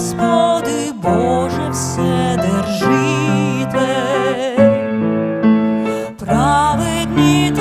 Господи, Боже, все держите, праведні.